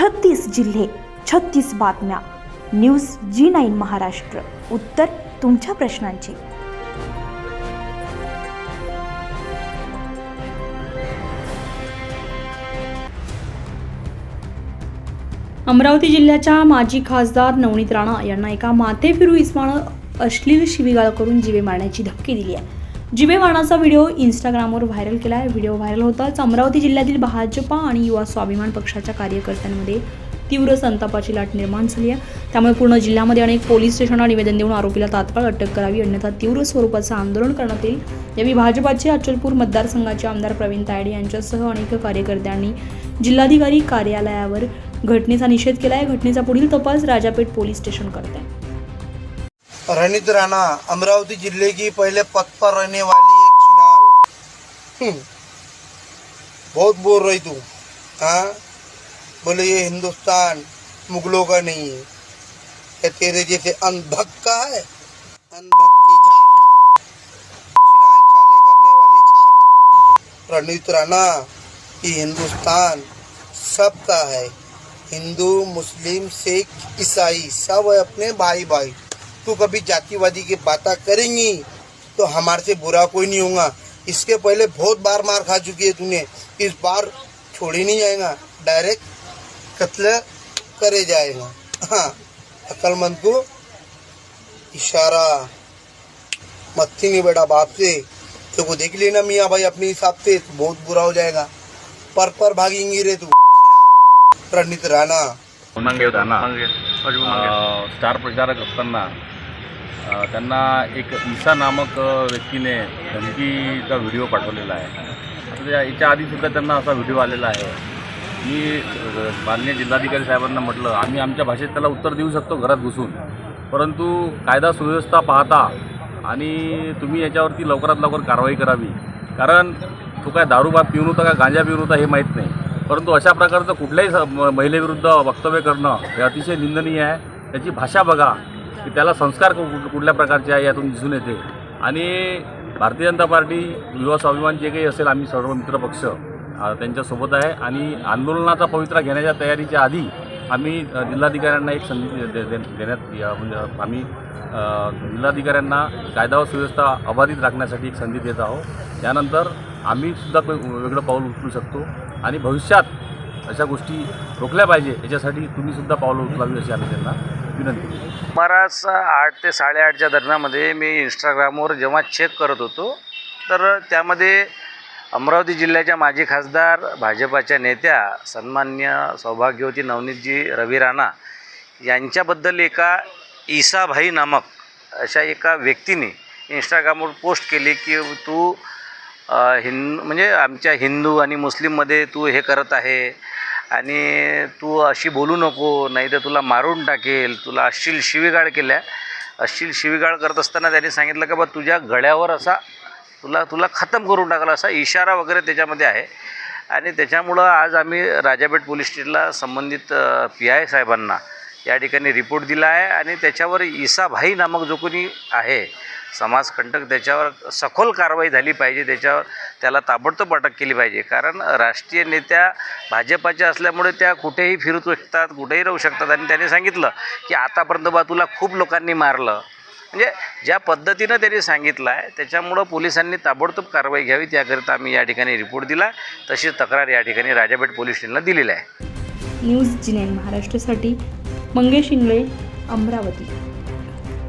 छत्तीस जिल्हे छत्तीस बातम्या. News G nine Maharashtra. उत्तर तुमच्या प्रश्नांची. अमरावती जिल्ह्याच्या माजी खासदार नवनीत राणा यांना एका माथे फिरू इस्मानं अश्लील शिवीगाळ करून जिवे मारण्याची धमकी दिली आहे. जिवे व्हिडिओ इंस्टाग्रामवर व्हायरल केला आहे व्हिडिओ व्हायरल होताच अमरावती जिल्ह्यातील भाजपा आणि युवा स्वाभिमान पक्षाच्या कार्यकर्त्यांमध्ये तीव्र संतापाची लाट निर्माण झाली आहे. त्यामुळे पूर्ण जिल्ह्यामध्ये अनेक पोलीस स्टेशनला निवेदन देऊन आरोपीला तात्काळ अटक करावी अन्यथा तीव्र स्वरूपाचं आंदोलन करण्यात येईल. यावेळी भाजपाचे अचलपूर मतदारसंघाचे आमदार प्रवीण तायडे यांच्यासह अनेक कार्यकर्त्यांनी जिल्हाधिकारी कार्यालयावर घटनेचा निषेध केला आहे घटनेचा पुढील तपास राजापेठ पोलीस स्टेशन करत आहे रणित राणा अमरावती ज़िले की पहले पद पर रहने वाली एक छिनाल हम्म, बहुत बोल रही तू। हाँ? बोले ये हिंदुस्तान मुगलों का नहीं है। ये तेरे जैसे अनभक का है। अनभक की झाट छिनाल चाले करने वाली झाट रणित राणा ये हिंदुस्तान सबका है। हिंदू मुस्लिम सिख ईसाई सब है अपने भाई भाई तू कभी जातिवादी की बातें करेंगी तो हमारे से बुरा कोई नहीं होगा। इसके पहले बहुत बार मार खा चुकी है तूने, इस बार छोड़ी नहीं जाएगा डायरेक्ट कत्ल करे जाएगा। हाँ अक्लमंद को इशारा मत्थी नहीं बेटा बाप से। तो को देख लेना मियाँ भाई अपने हिसाब से तो बहुत बुरा हो जाएगा। पर पर भागेंगी रे तू रणनीत राणा। स्टार प्रचारक असताना त्यांना एक ईसा नामक व्यक्तीने धमकीचा व्हिडिओ पाठवलेला आहे. याच्या आधीसुद्धा त्यांना असा व्हिडिओ आलेला आहे. मी माननीय जिल्हाधिकारी साहेबांना म्हटलं आम्ही आमच्या भाषेत त्याला उत्तर देऊ शकतो घरात घुसून. परंतु कायदा सुव्यवस्था पाहता आणि तुम्ही याच्यावरती लवकरात लवकर कारवाई करावी. कारण तो काय दारूबाद पिऊन होता का गांजा पिऊन होता हे माहीत नाही. परंतु अशा प्रकारचं कुठल्याही स- महिलेविरुद्ध वक्तव्य करणं हे अतिशय निंदनीय आहे. त्याची भाषा बघा की त्याला संस्कार कु- कुठल्या प्रकारचे आहे यातून दिसून येते. आणि भारतीय जनता पार्टी युवा स्वाभिमान जे काही असेल आम्ही सर्व मित्रपक्ष त्यांच्यासोबत आहे. आणि आंदोलनाचा पवित्रा घेण्याच्या तयारीच्या आधी आम्ही जिल्हाधिकाऱ्यांना एक संधी दे- दे- देण्यात म्हणजे आम्ही जिल्हाधिकाऱ्यांना कायदा व सुव्यवस्था अबाधित राखण्यासाठी एक संधी देत आहोत. त्यानंतर आम्ही सुद्धा वेगळं पाऊल उचलू शकतो. आणि भविष्यात अशा गोष्टी रोखल्या पाहिजे याच्यासाठी तुम्हीसुद्धा पावलं उचलावी अशी आम्ही त्यांना विनंती केली सुमारास आठ ते साडेआठच्या दरम्यामध्ये मी इंस्टाग्रामवर जेव्हा चेक करत होतो तर त्यामध्ये अमरावती जिल्ह्याच्या माजी खासदार भाजपाच्या नेत्या सन्मान्य सौभाग्यवती नवनीतजी रवी राणा यांच्याबद्दल एका ईसाभाई नामक अशा एका व्यक्तीने इंस्टाग्रामवर पोस्ट केली की तू हिंद म्हणजे आमच्या हिंदू आणि मुस्लिममध्ये तू हे करत आहे आणि तू अशी बोलू नको नाही तर तुला मारून टाकेल तुला अश्लील शिवीगाळ केल्या अश्लील शिवीगाळ करत असताना त्यांनी सांगितलं का बा तुझ्या गळ्यावर असा तुला तुला खतम करून टाकला असा इशारा वगैरे त्याच्यामध्ये आहे. आणि त्याच्यामुळं आज आम्ही राजापेठ पोलीस स्टेशनला संबंधित पी आय साहेबांना या ठिकाणी रिपोर्ट दिला आहे आणि त्याच्यावर इसाभाई नामक जो कोणी आहे समाजकंटक त्याच्यावर सखोल कारवाई झाली पाहिजे त्याच्यावर त्याला ताबडतोब अटक केली पाहिजे. कारण राष्ट्रीय नेत्या भाजपाच्या असल्यामुळे त्या कुठेही फिरू शकतात कुठेही राहू शकतात. आणि त्याने सांगितलं की आतापर्यंत बा तुला खूप लोकांनी मारलं. म्हणजे ज्या पद्धतीनं त्यांनी सांगितलं आहे त्याच्यामुळं पोलिसांनी ताबडतोब कारवाई घ्यावी त्याकरिता आम्ही या ठिकाणी रिपोर्ट दिला. तशीच तक्रार या ठिकाणी राजापेठ पोलीस स्टेशनला दिलेली आहे. न्यूज जिनेन महाराष्ट्रासाठी मंगेश इंगळे अमरावती.